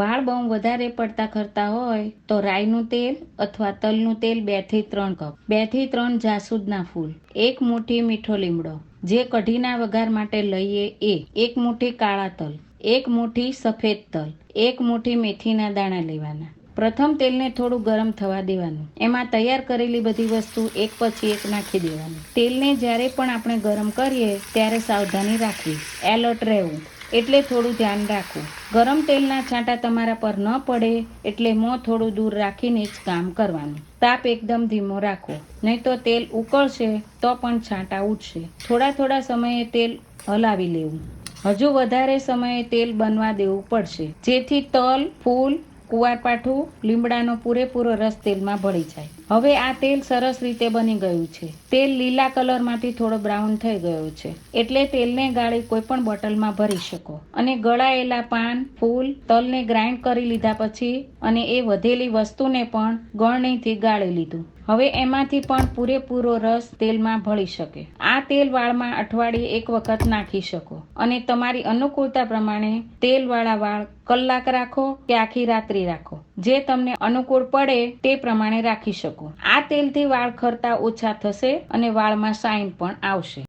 વાળ બહુ વધારે પડતા ખરતા હોય તો રાઈનું તેલ અથવા તલનું તેલ બેથી ત્રણ કપ, બેથી ત્રણ જાસૂદના ફૂલ, એક મુઠ્ઠી મીઠો લીમડો. જે કઢીના વઘાર માટે લઈએ એ, એક મુઠ્ઠી કાળા તલ, એક મુઠ્ઠી સફેદ તલ, એક મુઠ્ઠી મેથીના દાણા લેવાના. પ્રથમ તેલને થોડું ગરમ થવા દેવાનું. એમાં તૈયાર કરેલી બધી વસ્તુ એક પછી એક નાખી દેવાની. તેલને જ્યારે પણ આપણે ગરમ કરીએ ત્યારે સાવધાની રાખવી. એલર્ટ રહેવું. એટલે થોડું ધ્યાન રાખવું. ગરમ તેલના છાંટા તમારા પર ન પડે એટલે મોં થોડું દૂર રાખીને જ કામ કરવાનું. તાપ એકદમ ધીમો રાખવો નહીં તો તેલ ઉકળશે તો પણ છાંટા ઉઠશે થોડા થોડા સમયે તેલ હલાવી લેવું. હજુ વધારે સમયે તેલ બનવા દેવું પડશે. જેથી તલ, ફૂલ કુવારપાઠું લીમડાનો પૂરેપૂરો રસ તેલમાં ભળી જાય. હવે આ તેલ સરસ રીતે બની ગયું છે. તેલ લીલા કલરમાંથી થોડો બ્રાઉન થઈ ગયો છે. એટલે તેલને ગાળી કોઈ પણ બોટલમાં ભરી શકો. અને ગળાયેલા પાન, ફૂલ, તલને ગ્રાઇન્ડ કરી લીધા પછી અને એ વધેલી વસ્તુને પણ ગળણીથી ગાળી લીધું. હવે એમાંથી પણ પૂરેપૂરો રસ તેલમાં ભળી શકે. આ તેલ વાળમાં અઠવાડિયે એક વખત નાખી શકો. અને તમારી અનુકૂળતા પ્રમાણે તેલવાળા વાળ કલાક રાખો કે આખી રાત્રિ રાખો. જે તમને અનુકૂળ પડે તે પ્રમાણે રાખી શકો. આ તેલથી વાળ ખરતા ઓછા થશે અને વાળમાં શાઇન પણ આવશે.